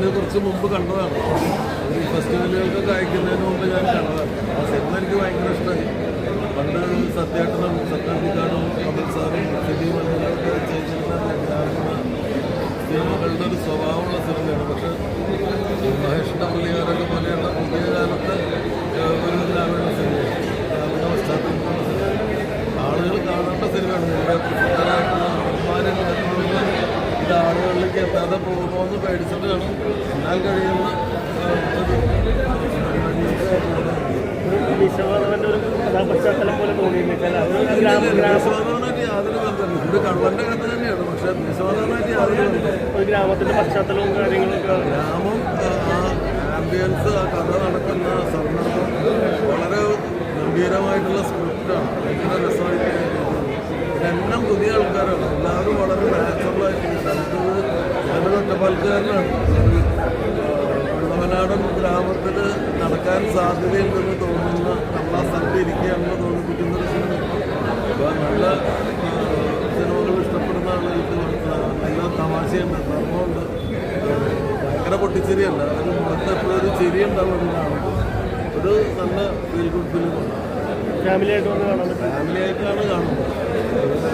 ഞാൻ കുറച്ച് മുമ്പ് കണ്ടതാണ്. ഈ ഫെസ്റ്റിവലുകൾക്കൊക്കെ അയക്കുന്നതിന് മുമ്പ് ഞാൻ കണ്ടതാണ്. ആ സിനിമ എനിക്ക് ഭയങ്കര ഇഷ്ടമായി പണ്ട് സത്യേട്ടനും സത്യജിക്കാടും കമൽ സാറും സിനിമ സിനിമകളുടെ ഒരു സ്വഭാവമുള്ള സിനിമയാണ്. പക്ഷെ മഹേഷിന്റെ പുള്ളിക്കാരൊക്കെ ഇത് ആളുകളിലേക്ക് എത്താതെ പോകുമോ എന്ന് പേടിച്ചിട്ടാണ് എന്നാൽ കഴിയുന്ന യാതൊരു ബന്ധമില്ല. ഇത് കള്ളന്റെ കഥ തന്നെയാണ്. പക്ഷെ വിശ്വനാഥനായിട്ട് യാതൊരു ബന്ധമില്ല. ഗ്രാമത്തിന്റെ പശ്ചാത്തലവും കാര്യങ്ങളൊക്കെ ഗ്രാമം ആംബിയൻസ് ആ കഥ നടക്കുന്ന സന്ദർഭം വളരെ ഗംഭീരമായിട്ടുള്ള സ്ക്രിപ്റ്റാണ്. ഭയങ്കര രസമായിട്ട് ഇതെല്ലാം പുതിയ ആൾക്കാരാണ്. എല്ലാവരും വളരെ ഞാനൊരു ഒറ്റപ്പാൽക്കാരനാണ് ഗ്രാമത്തിൽ നടക്കാൻ സാധ്യതയുണ്ടെന്ന് തോന്നുന്ന നമ്മൾ ആ സ്ഥലത്ത് ഇരിക്കുകയാണെന്ന് തോന്നിപ്പിക്കുന്ന ഒരു സിനിമ. അപ്പോൾ നല്ല സിനിമകൾ ഇഷ്ടപ്പെടുന്ന ആളുകൾക്ക് നല്ല തമാശയുണ്ട് ധർമ്മമുണ്ട് ഭയങ്കര പൊട്ടിച്ചിരിയല്ല. ഒരു മുഖത്ത് എപ്പോഴും ഒരു ചിരി ഉണ്ടാവുന്നതാണ് ഒരു നല്ല ഫീൽ ഗുഡ് ഫിലിമാണ് ഫാമിലി ആയിട്ട് വന്ന് ഫാമിലി ആയിട്ടാണ് കാണുന്നത്.